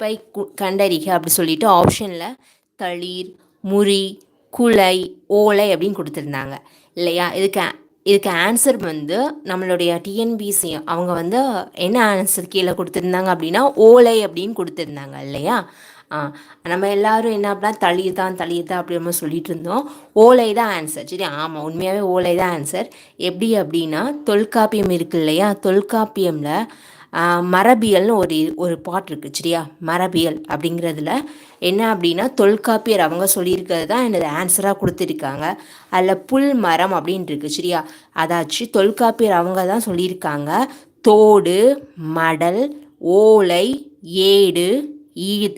By கண்டறிக அப்படி சொல்லிட்டு ஆப்ஷனில் தளிர் முறி குலை ஓலை அப்படின்னு கொடுத்துருந்தாங்க. இல்லையா? இதுக்கு இதுக்கு ஆன்சர் வந்து நம்மளுடைய டிஎன்பிசி அவங்க வந்து என்ன ஆன்சர் கீழே கொடுத்துருந்தாங்க அப்படின்னா ஓலை அப்படின்னு கொடுத்துருந்தாங்க இல்லையா? நம்ம எல்லாரும் என்ன அப்படின்னா தளிர் தான் தளிர் தான் அப்படி நம்ம சொல்லிட்டு இருந்தோம். ஓலை தான் ஆன்சர் சரி ஆமாம் உண்மையாகவே ஓலை தான் ஆன்சர் எப்படி அப்படின்னா தொல்காப்பியம் இருக்கு இல்லையா? தொல்காப்பியமில் மரபியல்னு ஒரு ஒரு பாட் இருக்குது சரியா? மரபியல் அப்படிங்கிறதுல என்ன அப்படின்னா தொல்காப்பியர் அவங்க சொல்லியிருக்கிறது தான் எனது ஆன்சராக கொடுத்துருக்காங்க. அதில் புல் மரம் அப்படின்ட்டு இருக்கு சரியா? அதாச்சு தொல்காப்பியர் அவங்க தான் சொல்லியிருக்காங்க. தோடு மடல் ஓலை ஏடு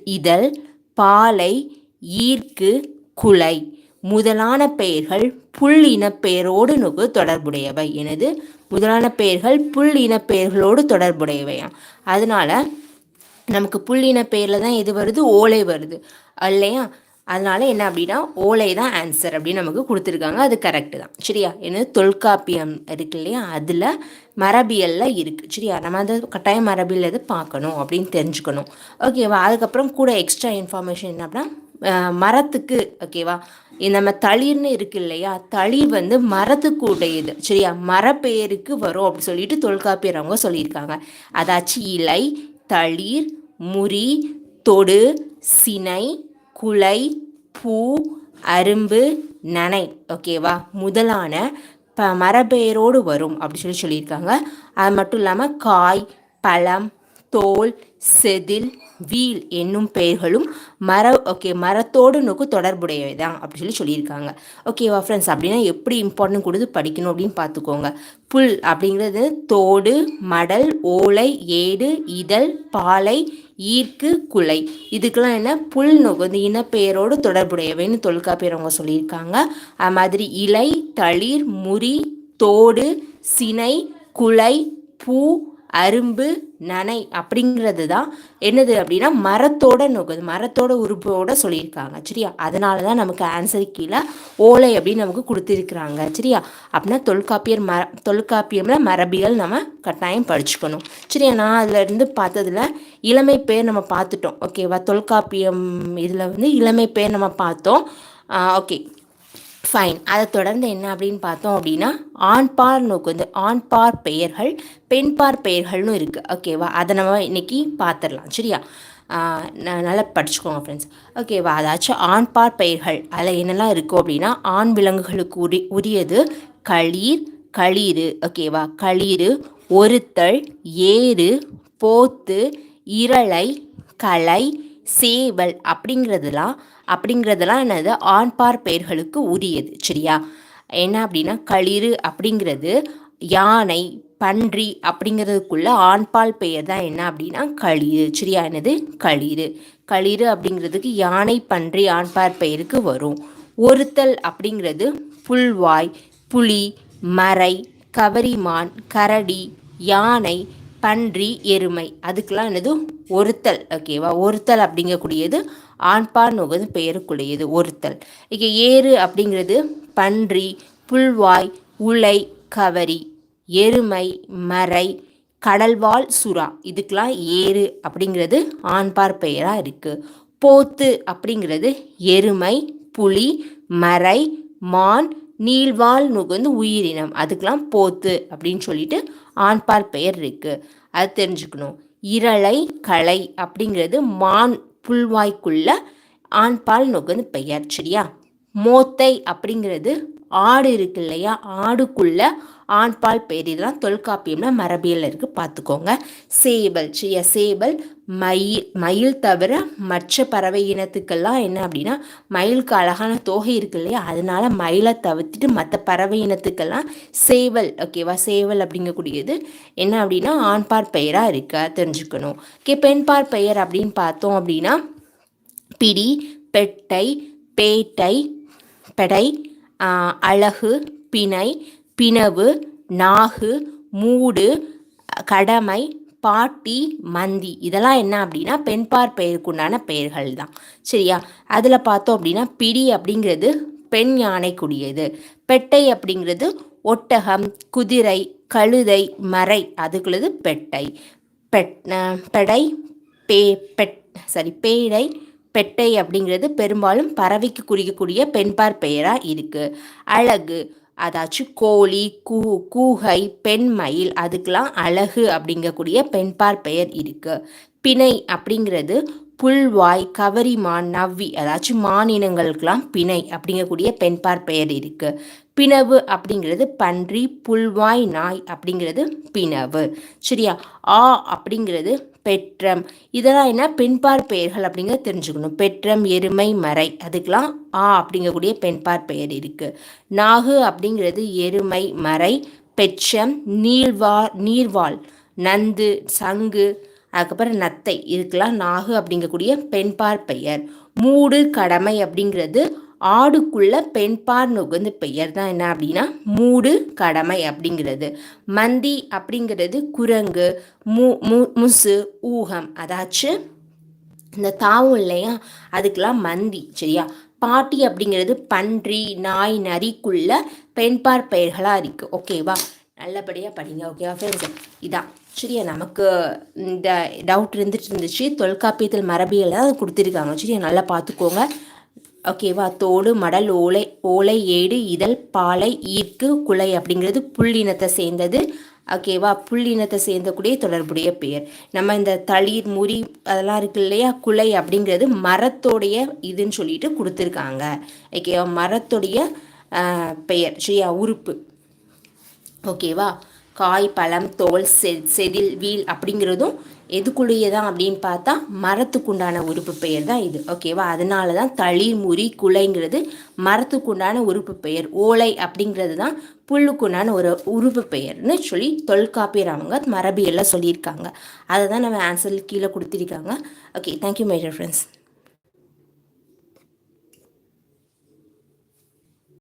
இதழ் பாலை ஈர்க்கு குலை முதலான பெயர்கள் புல் இனப்பெயரோடு நுகு தொடர்புடையவை. எனது முதலான பெயர்கள் புல் இனப்பெயர்களோடு தொடர்புடையவையாம். அதனால நமக்கு புல் இனப்பெயரில் தான் எது வருது? ஓலை வருது. இல்லையா அதனால என்ன அப்படின்னா ஓலை தான் ஆன்சர் அப்படின்னு நமக்கு கொடுத்துருக்காங்க. அது கரெக்டு தான். சரியா? என்னது? தொல்காப்பியம் இருக்கு இல்லையா? அதில் மரபியலில் இருக்குது சரியா? நம்ம அதை கட்டாயம் மரபியல் எது பார்க்கணும் அப்படின்னு தெரிஞ்சுக்கணும். ஓகேவா அதுக்கப்புறம் கூட எக்ஸ்ட்ரா இன்ஃபர்மேஷன் என்ன அப்படின்னா மரத்துக்கு ஓகேவா நம்ம தளிர்னு இருக்கு இல்லையா? தளிர் வந்து மரத்துக்கு உடையது. சரியா? மரப்பெயருக்கு வரும் அப்படின்னு சொல்லிட்டு தொல்காப்பியர் அவங்க சொல்லியிருக்காங்க. அதாச்சு இலை தளிர் முறி தொடு சினை குலை பூ அரும்பு நனை ஓகேவா முதலான ப மரப்பெயரோடு வரும் அப்படின்னு சொல்லி சொல்லியிருக்காங்க. அது மட்டும் இல்லாமல் காய் பழம் தோல் செதில் வீல் என்னும் பெயர்களும் மர ஓகே மரத்தோடு நோக்கு தொடர்புடையவை தான் அப்படி சொல்லி சொல்லியிருக்காங்க. ஓகேவா ஃப்ரெண்ட்ஸ் அப்படின்னா எப்படி இம்பார்ட்டன்ட் கொடுத்து படிக்கணும் அப்படின்னு பார்த்துக்கோங்க. புல் அப்படிங்கிறது தோடு மடல் ஓலை ஏடு இதழ் பாலை ஈர்க்கு குலை. இதுக்கெல்லாம் என்ன? புல் நுகர்ந்து இனப்பெயரோடு தொடர்புடையவைன்னு தொல்காப்பியர் அவங்க சொல்லியிருக்காங்க. அது மாதிரி இலை தளிர் முறி தோடு சினை குலை பூ அரும்பு நனை அப்படிங்கிறது தான் என்னது அப்படின்னா மரத்தோட நுகது மரத்தோட உறுப்போட சொல்லியிருக்காங்க சரியா? அதனால தான் நமக்கு ஆன்சர் கீழே ஓலை அப்படின்னு நமக்கு கொடுத்துருக்குறாங்க சரியா? அப்படின்னா தொல்காப்பியர் மர தொல்காப்பியமில் மரபியல் நம்ம கட்டாயம் படிச்சுக்கணும் சரியா? நான் அதில் இருந்து பார்த்ததில் இளமை பேர் நம்ம பார்த்துட்டோம் ஓகேவா தொல்காப்பியம் இதில் வந்து இளமை பேர் நம்ம பார்த்தோம் ஓகே ஃபைன் அதை தொடர்ந்து என்ன அப்படின்னு பார்த்தோம் அப்படின்னா ஆண்பார் நோக்கு வந்து ஆண்பார் பெயர்கள் பெண்பார் பெயர்கள்னு இருக்குது ஓகேவா அதை நம்ம இன்றைக்கி பார்த்துடலாம். சரியா? நல்லா படிச்சுக்கோங்க ஃப்ரெண்ட்ஸ் ஓகேவா அதாச்சும் ஆண்பார் பெயர்கள். அதில் என்னெல்லாம் இருக்கும் அப்படின்னா ஆண் விலங்குகளுக்கு உரி உரியது களீர் களீரு ஓகேவா களீரு ஒருத்தல் ஏறு போத்து இரளை களை சேவல் அப்படிங்கிறதுலாம் அப்படிங்கிறதெல்லாம் என்னது? ஆண்பார் பெயர்களுக்கு உரியது சரியா? என்ன அப்படின்னா களிறு அப்படிங்கிறது யானை பன்றி அப்படிங்கிறதுக்குள்ள ஆண்பால் பெயர் தான் என்ன அப்படின்னா களிறு சரியா? என்னது? களிறு. களிறு அப்படிங்கிறதுக்கு யானை பன்றி ஆண்பார் பெயருக்கு வரும். ஒருத்தல் அப்படிங்கிறது புல்வாய் புலி மறை கவரிமான் கரடி யானை பன்றி எருமை. அதுக்கெலாம் என்னது? ஒருத்தல். ஓகேவா ஒருத்தல் அப்படிங்கக்கூடியது ஆண்பான் நுகது பெயருக்குடையது ஒருத்தல். இங்கே ஏறு அப்படிங்கிறது பன்றி புல்வாய் உலை கவரி எருமை மறை கடல்வாழ் சுறா. இதுக்கெலாம் ஏறு அப்படிங்கிறது ஆண்பார் பெயராக இருக்குது போத்து அப்படிங்கிறது எருமை புலி மறை மான் நீள்வாழ் முகுந்து உயிரினம் அதுக்கெல்லாம் போத்து அப்படின்னு சொல்லிட்டு ஆண்பால் பெயர் இருக்குது அது தெரிஞ்சுக்கணும். இரளை களை அப்படிங்கிறது மான் புல்வாய்க்குள்ள ஆண்பால் நுகர்ந்து பெயர் சரியா? மோத்தை அப்படிங்கிறது ஆடு இருக்கு இல்லையா? ஆடுக்குள்ள ஆண்பால் பெயர் இதெல்லாம் தொல்காப்பியம்ல மரபியல் இருக்கு. பார்த்துக்கோங்க. சேவல் சரியா சேவல் மயில் மயில் தவிர மற்ற பறவை இனத்துக்கெல்லாம் என்ன அப்படின்னா மயிலுக்கு அழகான தோகை இருக்கு இல்லையா? அதனால மயிலை தவிர்த்துட்டு மற்ற பறவை இனத்துக்கெல்லாம் சேவல் ஓகேவா சேவல் அப்படிங்கக்கூடியது என்ன அப்படின்னா ஆண்பார் பெயராக இருக்க? தெரிஞ்சுக்கணும். ஓகே பெண்பார் பெயர் அப்படின்னு பார்த்தோம் அப்படின்னா பிடி பெட்டை பேட்டை பெடை அழகு பிணை பிணவு நாகு மூடு கடமை பாட்டி மந்தி. இதெல்லாம் என்ன அப்படின்னா பெண்பார் பெயருக்குண்டான பெயர்கள் தான். சரியா? அதில் பார்த்தோம் அப்படின்னா பிடி அப்படிங்கிறது பெண் யானைக்குடியது பெட்டை அப்படிங்கிறது ஒட்டகம் குதிரை கழுதை மறை. அதுக்குள்ளது பெட்டை. பெட் பெடை பே பெட் சாரி பேடை பெட்டை அப்படிங்கிறது பெரும்பாலும் பறவைக்கு குறிக்கக்கூடிய பெண்பார் பெயராக இருக்குது அழகு அதாச்சும் கோழி கூ கூகை பெண்மயில் அதுக்கெலாம் அழகு அப்படிங்கக்கூடிய பெண்பார் பெயர் இருக்குது பிணை அப்படிங்கிறது புல்வாய் கவரிமான் நவ்வி அதாச்சும் மானினங்களுக்கெல்லாம் பிணை அப்படிங்கக்கூடிய பெண்பார் பெயர் இருக்குது பிணவு அப்படிங்கிறது பன்றி புல்வாய் நாய் அப்படிங்கிறது பிணவு. சரியா? ஆ அப்படிங்கிறது பெற்றம். இதெல்லாம் என்ன? பெண்பார் பெயர்கள் அப்படிங்கிறத தெரிஞ்சுக்கணும். பெற்றம் எருமை மறை. அதுக்கெலாம் ஆ அப்படிங்கக்கூடிய பெண்பார் பெயர் இருக்குது நாகு அப்படிங்கிறது எருமை மறை பெற்றம் நீர்வா நீர்வாள் நந்து சங்கு அதுக்கப்புறம் நத்தை. இதுக்கெல்லாம் நாகு அப்படிங்கக்கூடிய பெண்பார் பெயர். மூடு கடமை அப்படிங்கிறது ஆடுக்குள்ள பெண்பார் நுகர்ந்து பெயர் தான் என்ன அப்படின்னா? மூடு கடமை அப்படிங்கிறது. மந்தி அப்படிங்கிறது குரங்கு மு மு முசு ஊகம். அதாச்சும் இந்த தாவும் இல்லையா? அதுக்கெல்லாம் மந்தி சரியா? பாட்டி அப்படிங்கிறது பன்றி நாய் நரிக்குள்ள பெண்பார் பெயர்களாக இருக்குது ஓகேவா நல்லபடியாக படிங்க ஓகேவா ஃப்ரெண்ட்ஸ் இதான். சரியா? நமக்கு இந்த டவுட் இருந்துட்டு இருந்துச்சு. தொல்காப்பியத்தில் மரபியல் தான் கொடுத்துருக்காங்க. சரியா? நல்லா பார்த்துக்கோங்க. ஓகேவா தோடு மடல் ஓலை ஓலை ஏடு இதழ் பாலை ஈர்க்கு குலை அப்படிங்கிறது புள்ளினத்தை சேர்ந்தது. ஓகேவா புள்ளினத்தை சேர்ந்தக்கூடிய தொடர்புடைய பெயர். நம்ம இந்த தளிர் முறி அதெல்லாம் இருக்கு இல்லையா? குலை அப்படிங்கிறது மரத்தோடைய இதுன்னு சொல்லிட்டு கொடுத்துருக்காங்க. ஓகேவா மரத்துடைய பெயர் சரியா? உறுப்பு. ஓகேவா காய் பழம் தோல் செ செதில் வீல் அப்படிங்கிறதும் எதுக்குள்ளேயதான் அப்படின்னு பார்த்தா மரத்துக்குண்டான உறுப்பு பெயர் தான் இது. ஓகேவா அதனால தான் தளி முறி குலைங்கிறது மரத்துக்குண்டான உறுப்பு பெயர். ஓலை அப்படிங்கிறது தான் புல்லுக்குண்டான ஒரு உறுப்பு பெயர்னு சொல்லி தொல்காப்பியர் அவங்க மரபியெல்லாம் சொல்லியிருக்காங்க. அதை தான் நம்ம ஆன்சர் கீழே கொடுத்துருக்காங்க. Okay thank you my dear friends